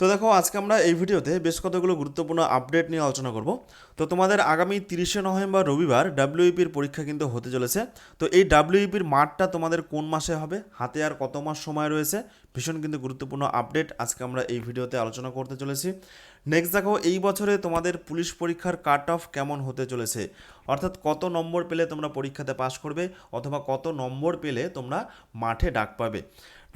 তো দেখো, আজকে আমরা এই ভিডিওতে বেশ কতগুলো গুরুত্বপূর্ণ আপডেট নিয়ে আলোচনা করব। তো তোমাদের আগামী তিরিশে নভেম্বর রবিবার ডাব্লিউইপির পরীক্ষা কিন্তু হতে চলেছে। তো এই ডাব্লিউইপির মাঠটা তোমাদের কোন মাসে হবে, হাতে আর কত মাস সময় রয়েছে, ভীষণ কিন্তু গুরুত্বপূর্ণ আপডেট আজকে আমরা এই ভিডিওতে আলোচনা করতে চলেছি। নেক্সট দেখো, এই বছরে তোমাদের পুলিশ পরীক্ষার কাট অফ কেমন হতে চলেছে? অর্থাৎ কত নম্বর পেলে তোমরা পরীক্ষাতে পাশ করবে, অথবা কত নম্বর পেলে তোমরা মাঠে ডাক পাবে?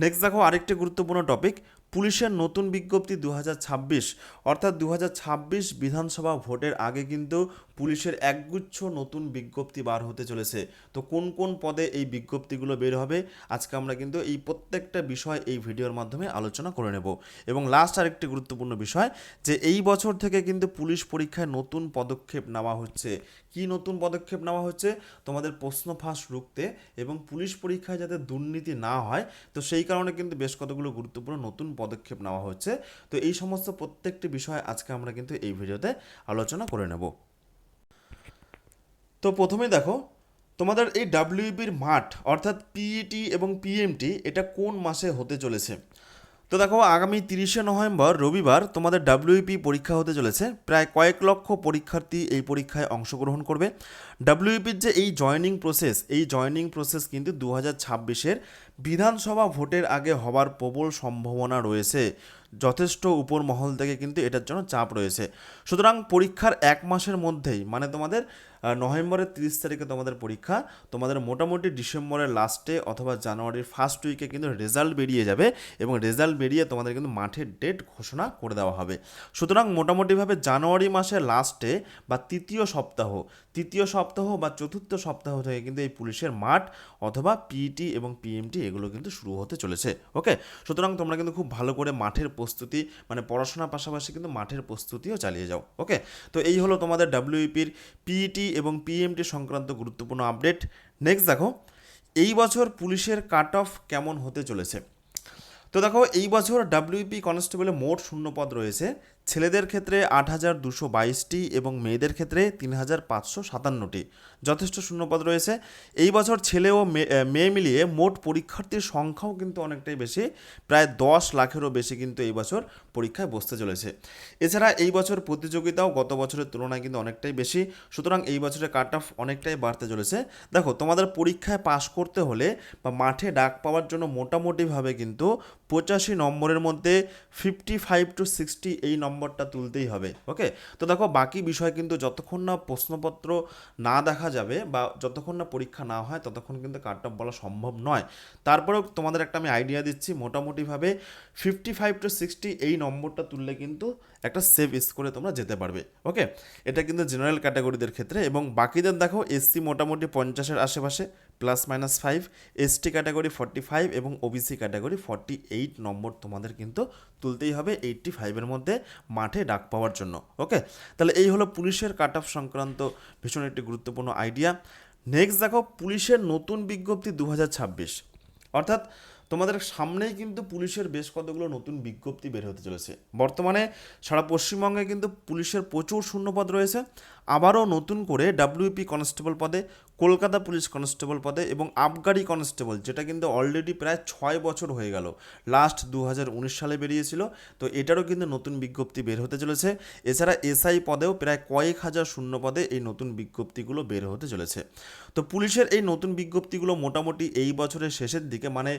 নেক্সট দেখো, আরেকটি গুরুত্বপূর্ণ টপিক পুলিশের নতুন বিজ্ঞপ্তি দু হাজার ছাব্বিশ, অর্থাৎ দু হাজার ছাব্বিশ বিধানসভা ভোটের আগে কিন্তু পুলিশের একগুচ্ছ নতুন বিজ্ঞপ্তি বার হতে চলেছে। তো কোন কোন পদে এই বিজ্ঞপ্তিগুলো বের হবে, আজকে আমরা কিন্তু এই প্রত্যেকটা বিষয় এই ভিডিওর মাধ্যমে আলোচনা করে নেব। এবং লাস্ট আরেকটি গুরুত্বপূর্ণ বিষয়, যে এই বছর থেকে কিন্তু পুলিশ পরীক্ষায় নতুন পদক্ষেপ নেওয়া হচ্ছে। কি নতুন পদক্ষেপ নেওয়া হচ্ছে? তোমাদের প্রশ্ন ফাঁস রুখতে এবং পুলিশ পরীক্ষায় যাতে দুর্নীতি না হয়, তো সেই কারণে কিন্তু বেশ কতগুলো গুরুত্বপূর্ণ নতুন পদক্ষেপ নেওয়া হচ্ছে। তো এই সমস্ত প্রত্যেকটি বিষয় আজকে আমরা কিন্তু এই ভিডিওতে আলোচনা করে নেব। তো প্রথমে দেখো, তোমাদের এই ডাব্লিউবির মাঠ, অর্থাৎ পিইটি এবং পিএমটি এটা কোন মাসে হতে চলেছে? তো দেখো, আগামী তিরিশে নভেম্বর রবিবার তোমাদের ডাব্লিউপি পরীক্ষা হতে চলেছে। প্রায় কয়েক লক্ষ পরীক্ষার্থী এই পরীক্ষায় অংশগ্রহণ করবে। ডাব্লিউপির যে এই জয়নিং প্রসেস এই জয়নিং প্রসেস কিন্তু দু হাজার বিধানসভা ভোটের আগে হবার প্রবল সম্ভাবনা রয়েছে। যথেষ্ট উপর মহল থেকে কিন্তু এটার জন্য চাপ রয়েছে। সুতরাং পরীক্ষার এক মাসের মধ্যেই মানে তোমাদের নভেম্বরের তিরিশ তারিখে তোমাদের পরীক্ষা, তোমাদের মোটামুটি ডিসেম্বরের লাস্টে অথবা জানুয়ারির ফার্স্ট উইকে কিন্তু রেজাল্ট বেরিয়ে যাবে এবং রেজাল্ট বেরিয়ে তোমাদের কিন্তু মাঠের ডেট ঘোষণা করে দেওয়া হবে। সুতরাং মোটামুটিভাবে জানুয়ারি মাসের লাস্টে বা তৃতীয় সপ্তাহ তৃতীয় সপ্তাহ বা চতুর্থ সপ্তাহ থেকে কিন্তু এই পুলিশের মাঠ অথবা পিইটি এবং পিএমটি এগুলো কিন্তু শুরু হতে চলেছে। ওকে সুতরাং তোমরা কিন্তু খুব ভালো করে মাঠের প্রস্তুতি মানে পড়াশোনার পাশাপাশি কিন্তু মাঠের প্রস্তুতিও চালিয়ে যাও ওকে তো এই হলো তোমাদের ডাব্লিউপির পিইটি এবং পিএমটি সংক্রান্ত গুরুত্বপূর্ণ আপডেট নেক্সট দেখো, এই বছর পুলিশের কাট অফ কেমন হতে চলেছে? তো দেখো, এই বছর ডাব্লিউপি কনস্টেবলে মোট শূন্য পদ রয়েছে ছেলেদের ক্ষেত্রে আট হাজার দুশো বাইশটি এবং মেয়েদের ক্ষেত্রে তিন হাজার পাঁচশো সাতান্নটি। যথেষ্ট শূন্যপদ রয়েছে। এই বছর ছেলে ও মেয়ে মিলিয়ে মোট পরীক্ষার্থীর সংখ্যাও কিন্তু অনেকটাই বেশি। প্রায় দশ লাখেরও বেশি কিন্তু এই বছর পরীক্ষায় বসতে চলেছে। এছাড়া এই বছর প্রতিযোগিতাও গত বছরের তুলনায় কিন্তু অনেকটাই বেশি। সুতরাং এই বছরের কাট অফ অনেকটাই বাড়তে চলেছে। দেখো, তোমাদের পরীক্ষায় পাশ করতে হলে বা মাঠে ডাক পাওয়ার জন্য মোটামুটিভাবে কিন্তু পঁচাশি নম্বরের মধ্যে ফিফটি ফাইভ টু সিক্সটি এই নম্বরটা তুলতেই হবে ওকে তো দেখো, বাকি বিষয় কিন্তু যতক্ষণ না প্রশ্নপত্র না দেখা যাবে বা যতক্ষণ না পরীক্ষা না হয়, ততক্ষণ কিন্তু কাট অফ বলা সম্ভব নয়। তারপরেও তোমাদের একটা আমি আইডিয়া দিচ্ছি, মোটামুটিভাবে ফিফটি ফাইভ টু সিক্সটি এই নম্বরটা তুললে কিন্তু একটা সেভ স্কোরে তোমরা যেতে পারবে ওকে এটা কিন্তু জেনারেল ক্যাটাগরিদের ক্ষেত্রে এবং বাকিদের দেখো এসসি মোটামুটি পঞ্চাশের আশেপাশে plus minus five ST category forty five এবং OBC category forty eight number তোমাদের কিন্তু তুলতেই হবে এইটটি ফাইভের মধ্যে মাঠে ডাক পাওয়ার জন্য ওকে তাহলে এই হলো পুলিশের কাট অফ সংক্রান্ত ভীষণ একটি গুরুত্বপূর্ণ আইডিয়া নেক্সট দেখো, পুলিশের নতুন বিজ্ঞপ্তি দু হাজার ছাব্বিশ। অর্থাৎ তোমাদের সামনেই কিন্তু পুলিশের বেশ কতগুলো নতুন বিজ্ঞপ্তি বের হতে চলেছে। বর্তমানে সারা পশ্চিমবঙ্গে কিন্তু পুলিশের প্রচুর শূন্যপদ রয়েছে। আবারও নতুন করে ডাব্লিউপি কনস্টেবল পদে কলকাতা পুলিশ কনস্টেবল পদে এবং আবগারি কনস্টেবল, যেটা কিন্তু অলরেডি প্রায় ছয় বছর হয়ে গেল। লাস্ট দু হাজার উনিশ সালে বেরিয়েছিল, তো এটারও কিন্তু নতুন বিজ্ঞপ্তি বের হতে চলেছে। এছাড়া এসআই পদেও প্রায় কয়েক হাজার শূন্য পদে এই নতুন বিজ্ঞপ্তিগুলো বের হতে চলেছে। তো পুলিশের এই নতুন বিজ্ঞপ্তিগুলো মোটামুটি এই বছরের শেষের দিকে মানে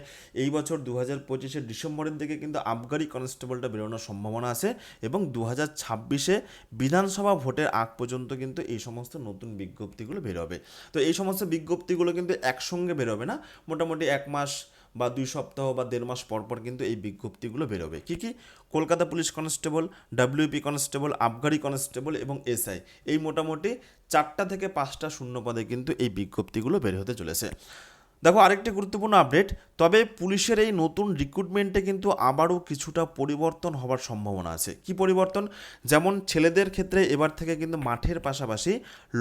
এই বছর দু হাজার পঁচিশের ডিসেম্বরের দিকে কিন্তু আবগারি কনস্টেবলটা বেরোনোর সম্ভাবনা আছে এবং দু হাজার ছাব্বিশে বিধানসভা ভোটের আগ পর্যন্ত কিন্তু এই সমস্ত নতুন বিজ্ঞপ্তিগুলো বেরোবে। তো এই সমস্ত বিজ্ঞপ্তিগুলো কিন্তু একসঙ্গে বেরোবে না। মোটামুটি এক মাস বা দুই সপ্তাহ বা দেড় মাস পর পর কিন্তু এই বিজ্ঞপ্তিগুলো বেরোবে। কী কী? Kolkata police constable WP constable, আবগারি কনস্টেবল এবং এসআই এই মোটামুটি চারটা থেকে পাঁচটা শূন্য পদে কিন্তু এই বিজ্ঞপ্তিগুলো বের হতে চলেছে। দেখো, আরেকটি গুরুত্বপূর্ণ আপডেট তবে পুলিশের এই নতুন রিক্রুটমেন্টে কিন্তু আবারও কিছুটা পরিবর্তন হওয়ার সম্ভাবনা আছে। কি পরিবর্তন? যেমন ছেলেদের ক্ষেত্রে এবার থেকে কিন্তু মাঠের পাশাপাশি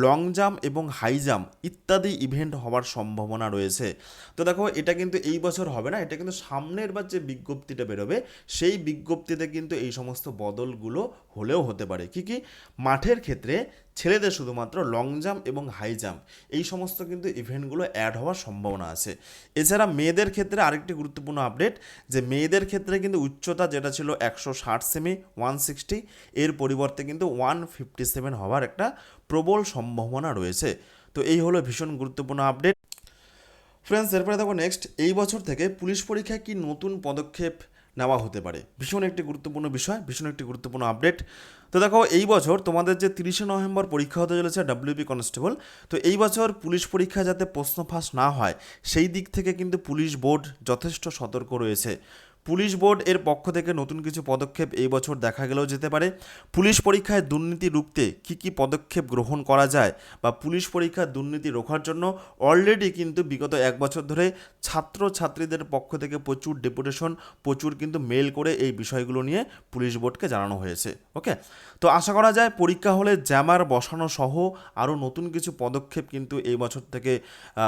লং জাম্প এবং হাই জাম্প ইত্যাদি ইভেন্ট হওয়ার সম্ভাবনা রয়েছে। তো দেখো, এটা কিন্তু এই বছর হবে না, এটা কিন্তু সামনের বার যে বিজ্ঞপ্তিটা বেরোবে, সেই বিজ্ঞপ্তিতে কিন্তু এই সমস্ত বদলগুলো হলেও হতে পারে। কি কি? মাঠের ক্ষেত্রে ছেলেদের শুধুমাত্র লং জাম্প এবং হাই জাম্প এই সমস্ত কিন্তু ইভেন্টগুলো অ্যাড হওয়ার সম্ভাবনা আছে। এছাড়া মেয়েদের ক্ষেত্রে আরেকটি গুরুত্বপূর্ণ আপডেট যে মেয়েদের ক্ষেত্রে কিন্তু উচ্চতা যেটা ছিল একশো ষাট সেমি ওয়ান সিক্সটি এর পরিবর্তে কিন্তু ওয়ান ফিফটি সেভেন হওয়ার একটা প্রবল সম্ভাবনা রয়েছে। তো এই হলো ভীষণ গুরুত্বপূর্ণ আপডেট ফ্রেন্ডস এরপরে দেখো নেক্সট এই বছর থেকে পুলিশ পরীক্ষায় কি নতুন পদক্ষেপ নেওয়া হতে পারে। ভীষণ একটি গুরুত্বপূর্ণ বিষয়, ভীষণ একটি গুরুত্বপূর্ণ আপডেট তো দেখো, এই বছর তোমাদের যে তিরিশে নভেম্বর পরীক্ষা হতে চলেছে ডাব্লিউপি কনস্টেবল তো এই বছর পুলিশ পরীক্ষা যাতে প্রশ্ন ফাঁস না হয়, সেই দিক থেকে কিন্তু পুলিশ বোর্ড যথেষ্ট সতর্ক রয়েছে। পুলিশ বোর্ড এর পক্ষ থেকে নতুন কিছু পদক্ষেপ এই বছর দেখা গেলেও যেতে পারে। পুলিশ পরীক্ষায় দুর্নীতি রুখতে কী কী পদক্ষেপ গ্রহণ করা যায় বা পুলিশ পরীক্ষার দুর্নীতি রোখার জন্য অলরেডি কিন্তু বিগত এক বছর ধরে ছাত্র ছাত্রীদের পক্ষ থেকে প্রচুর ডেপুটেশন প্রচুর কিন্তু মেল করে এই বিষয়গুলো নিয়ে পুলিশ বোর্ডকে জানানো হয়েছে। ওকে তো আশা করা যায় পরীক্ষা হলে জ্যামার বসানো সহ আরও নতুন কিছু পদক্ষেপ কিন্তু এই বছর থেকে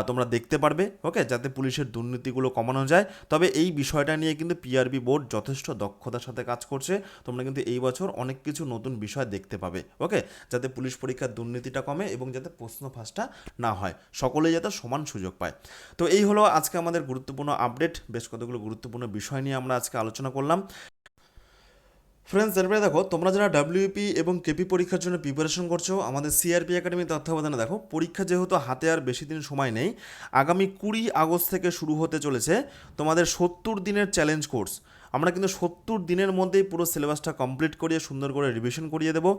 তোমরা দেখতে পারবে। ওকে যাতে পুলিশের দুর্নীতিগুলো কমানো যায়। তবে এই বিষয়টা নিয়ে কিন্তু পিআরবি বোর্ড যথেষ্ট দক্ষতার সাথে কাজ করছে। তোমরা কিন্তু এই বছর অনেক কিছু নতুন বিষয় দেখতে পাবে ওকে যাতে পুলিশ পরীক্ষার দুর্নীতিটা কমে এবং যাতে প্রশ্ন ফাঁসটা না হয়, সকলে যাতে সমান সুযোগ পায়। তো এই হলো আজকে আমাদের গুরুত্বপূর্ণ আপডেট বেশ কতগুলো গুরুত্বপূর্ণ বিষয় নিয়ে আমরা আজকে আলোচনা করলাম। ফ্রেন্ডস এরপরে দেখো, তোমরা যারা ডাব্লিউপি এবং কেপি পরীক্ষার জন্য প্রিপারেশন করছ, আমাদের সিআরপি একাডেমি তত্ত্বাবধানে দেখো, পরীক্ষা যেহেতু হাতে আর বেশি দিন সময় নেই, আগামী কুড়ি আগস্ট থেকে শুরু হতে চলেছে তোমাদের সত্তর দিনের চ্যালেঞ্জ কোর্স আমরা কিন্তু সত্তর দিনের মধ্যেই পুরো সিলেবাসটা কমপ্লিট করিয়ে সুন্দর করে রিভিশন করিয়ে দেবো।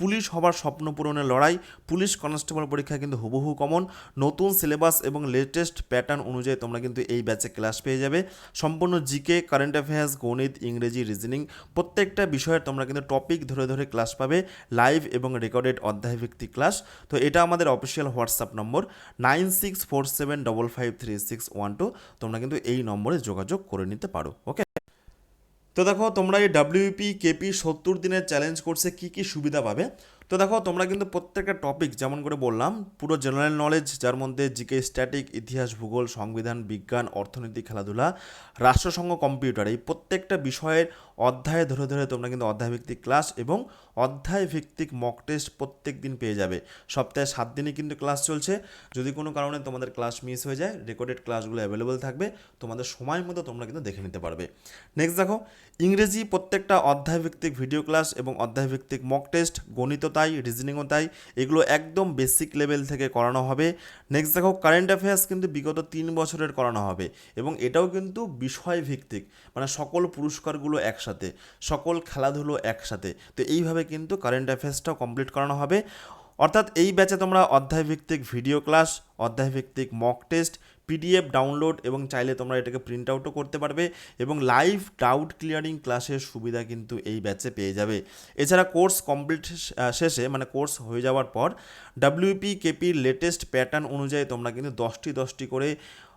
পুলিশ হবার স্বপ্ন পূরণের লড়াই, পুলিশ কনস্টেবল পরীক্ষা কিন্তু হুবহু কমন নতুন সিলেবাস এবং লেটেস্ট প্যাটার্ন অনুযায়ী তোমরা কিন্তু এই ব্যাচে ক্লাস পেয়ে যাবে। সম্পূর্ণ জিকে কারেন্ট অ্যাফেয়ার্স গণিত, ইংরেজি রিজনিং প্রত্যেকটা বিষয়ের তোমরা কিন্তু টপিক ধরে ধরে ক্লাস পাবে লাইভ এবং রেকর্ডেড অধ্যায় অধ্যায়ভিত্তিক ক্লাস তো এটা আমাদের official WhatsApp number nine six four seven double five three six one two তোমরা কিন্তু এই নম্বরে যোগাযোগ করে নিতে পারো ওকে তো দেখো তোমরা এই ডাব্লিউপি কেপি সত্তর দিনের চ্যালেঞ্জ কোর্সে কী কী সুবিধা পাবে? তো দেখো, তোমরা কিন্তু প্রত্যেকটা টপিক যেমন করে বললাম, পুরো জেনারেল নলেজ যার মধ্যে জিকে স্ট্যাটিক ইতিহাস, ভূগোল, সংবিধান, বিজ্ঞান, অর্থনীতি, খেলাধুলা, রাষ্ট্রসংঘ কম্পিউটার এই প্রত্যেকটা বিষয়ের অধ্যায় ধরে ধরে তোমরা কিন্তু অধ্যায়ভিত্তিক ক্লাস এবং অধ্যায় ভিত্তিক মক টেস্ট প্রত্যেক দিন পেয়ে যাবে। সপ্তাহে সাত দিনই কিন্তু ক্লাস চলছে। যদি কোনো কারণে তোমাদের ক্লাস মিস হয়ে যায় রেকর্ডেড ক্লাসগুলো অ্যাভেলেবেল থাকবে, তোমাদের সময় মতো তোমরা কিন্তু দেখে নিতে পারবে। নেক্সট দেখো, ইংরেজি প্রত্যেকটা অধ্যায়ভিত্তিক ভিডিও ক্লাস এবং অধ্যায়ভিত্তিক মক টেস্ট গণিত তাই রিজনিংও তাই, এগুলো একদম বেসিক লেভেল থেকে করানো হবে। নেক্সট দেখো কারেন্ট অ্যাফেয়ার্স কিন্তু বিগত তিন বছরের করানো হবে এবং এটাও কিন্তু বিষয় ভিত্তিক মানে সকল পুরস্কারগুলো একসাথে, সকল খেলাধুলো একসাথে। তো এইভাবে কিন্তু কারেন্ট অ্যাফেয়ার্সটাও কমপ্লিট করানো হবে। অর্থাৎ এই ব্যাচে তোমরা অধ্যায়ভিত্তিক ভিডিও ক্লাস, অধ্যায়ভিত্তিক মক টেস্ট পিডিএফ ডাউনলোড এবং চাইলে তোমরা এটাকে প্রিন্ট আউটও করতে পারবে এবং লাইভ ডাউট ক্লিয়ারিং ক্লাসের সুবিধা কিন্তু এই ব্যাচে পেয়ে যাবে। এছাড়া কোর্স কমপ্লিট শেষে মানে কোর্স হয়ে যাওয়ার পর ডাব্লিউপি কেপির লেটেস্ট প্যাটার্ন অনুযায়ী তোমরা কিন্তু দশটি দশটি করে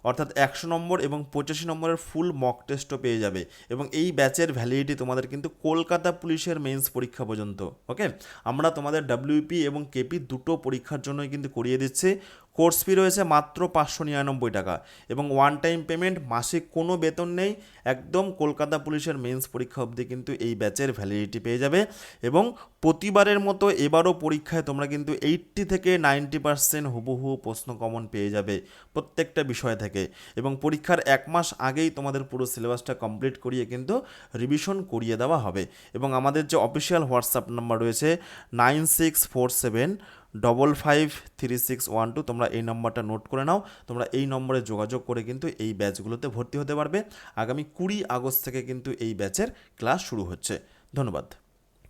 অর্থাৎ একশো নম্বর এবং পঁচাশি নম্বরের ফুল মক টেস্টও পেয়ে যাবে। এবং এই ব্যাচের ভ্যালিডিটি তোমাদের কিন্তু কলকাতা পুলিশের মেন্স পরীক্ষা পর্যন্ত ওকে আমরা তোমাদের ডাব্লিউপি এবং কেপি দুটো পরীক্ষার জন্যই কিন্তু করিয়ে দিচ্ছি। কোর্স ফি রয়েছে মাত্র পাঁচশো নিরানব্বই টাকা এবং ওয়ান টাইম পেমেন্ট মাসিক কোনো বেতন নেই। একদম কলকাতা পুলিশের মেন্স পরীক্ষা অবধি কিন্তু এই ব্যাচের ভ্যালিডিটি পেয়ে যাবে এবং প্রতিবারের মতো এবারও পরীক্ষায় তোমরা কিন্তু এইট্টি থেকে নাইনটি পার্সেন্ট হুবহু প্রশ্ন কমন পেয়ে যাবে প্রত্যেকটা বিষয় থেকে এবং পরীক্ষার এক মাস আগেই তোমাদের পুরো সিলেবাসটা কমপ্লিট করিয়ে কিন্তু রিভিশন করিয়ে দেওয়া হবে এবং আমাদের যে অফিসিয়াল হোয়াটসঅ্যাপ নাম্বার রয়েছে nine six four seven double five three six one two তোমরা এই নম্বরটা নোট করে নাও, তোমরা এই নম্বরে যোগাযোগ করে কিন্তু এই ব্যাচগুলোতে ভর্তি হতে পারবে। আগামী কুড়ি আগস্ট থেকে কিন্তু এই ব্যাচের ক্লাস শুরু হচ্ছে। ধন্যবাদ।